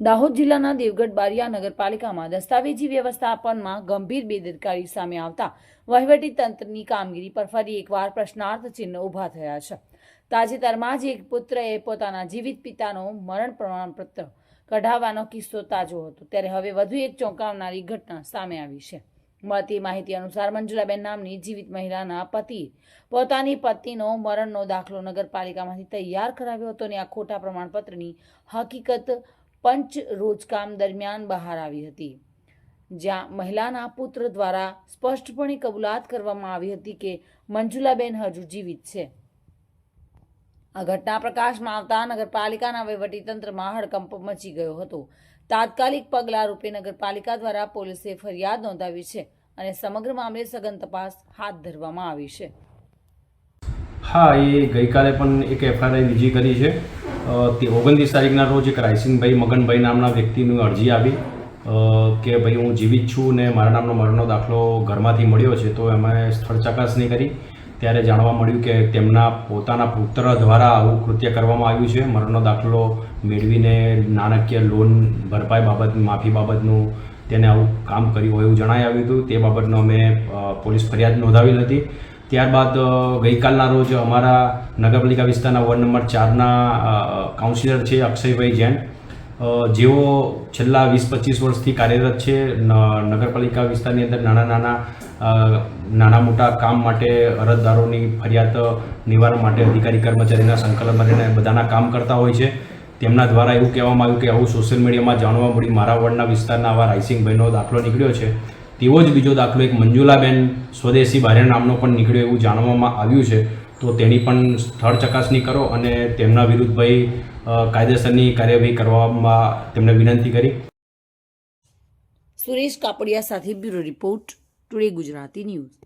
દાહોદ જિલ્લાના દેવગઢ બારિયા નગરપાલિકામાં દસ્તાવેજી વ્યવસ્થાપનમાં ગંભીર બેદરકારી સામે આવતા વહીવટી તંત્રની કામગીરી પર ફરી એકવાર પ્રશ્નાર્થ ચિહ્ન ઊભા થયા છે. તાજેતરમાં જ એક પુત્રએ પોતાના જીવિત પિતાનો મરણ પ્રમાણપત્ર કઢાવવાનો કિસ્સો તાજો હતો. ત્યારે હવે વધુ એક ચોંકાવનારી ઘટના સામે આવી છે. મળતી માહિતી અનુસાર મંજુલાબેન નામની જીવિત મહિલાના પતિ પોતાની પત્નીનો મરણનો દાખલો નગરપાલિકામાંથી તૈયાર કરાવ્યો હતો અને આ ખોટા પ્રમાણપત્રની હકીકત પંચ રોજકામ દરમિયાન બહાર આવી હતી. જ્યાં મહિલાના પુત્ર દ્વારા સ્પષ્ટપણે કબૂલાત કરવામાં આવી હતી કે મંજુલાબેન હજુ જીવિત છે. આ ઘટના પ્રકાશમાં આવતા નગરપાલિકાના વહીવટીતંત્રમાં હડકંપ મચી ગયો હતો. તાત્કાલિક પગલાં રૂપે નગરપાલિકા દ્વારા પોલીસે ફરિયાદ નોંધાવી છે અને સમગ્ર મામલે સઘન તપાસ હાથ ધરવામાં આવી છે. હા, એ ગઈકાલે પણ એક એફઆઈઆર રજી કરી છે. તે ઓગણત્રીસ તારીખના રોજ એક રાયસિંગભાઈ મગનભાઈ નામના વ્યક્તિની અરજી આવી કે ભાઈ હું જીવિત છું ને મારા નામનો મરણનો દાખલો ઘરમાંથી મળ્યો છે, તો એમાં સ્થળ ચકાસણી કરી. ત્યારે જાણવા મળ્યું કે તેમના પોતાના પુત્ર દ્વારા આવું કૃત્ય કરવામાં આવ્યું છે. મરણનો દાખલો મેળવીને નાણાકીય લોન ભરપાઈ બાબત, માફી બાબતનું તેને આવું કામ કર્યું હોય એવું જણાઈ આવ્યું હતું. તે બાબતનો અમે પોલીસ ફરિયાદ નોંધાવી હતી. ત્યારબાદ ગઈકાલના રોજ અમારા નગરપાલિકા વિસ્તારના વોર્ડ નંબર ચારના કાઉન્સિલર છે અક્ષયભાઈ જૈન. જેઓ છેલ્લા વીસ પચીસ વર્ષથી કાર્યરત છે નગરપાલિકા વિસ્તારની અંદર નાના નાના નાના મોટા કામ માટે અરજદારોની ફરિયાદ નિવારણ માટે અધિકારી કર્મચારીના સંકલનમાં રહીને બધાના કામ કરતા હોય છે. તેમના દ્વારા એવું કહેવામાં આવ્યું કે આવું સોશિયલ મીડિયામાં જાણવા મળી મારા વોર્ડના વિસ્તારના આવા રાઇસિંગભાઈનો દાખલો નીકળ્યો છે. તેવો જ બીજો દાખલો એક મંજુલાબેન સ્વદેશી બારિયા નામનો પણ નીકળ્યો એવું જાણવામાં આવ્યું છે. તો તેની પણ સ્થળ ચકાસણી કરો અને તેમના વિરુદ્ધ ભાઈ કાયદેસરની કાર્યવાહી કરવામાં તેમને વિનંતી કરી. સુરેશ કાપડિયા સાથે bureau report, today Gujarati news.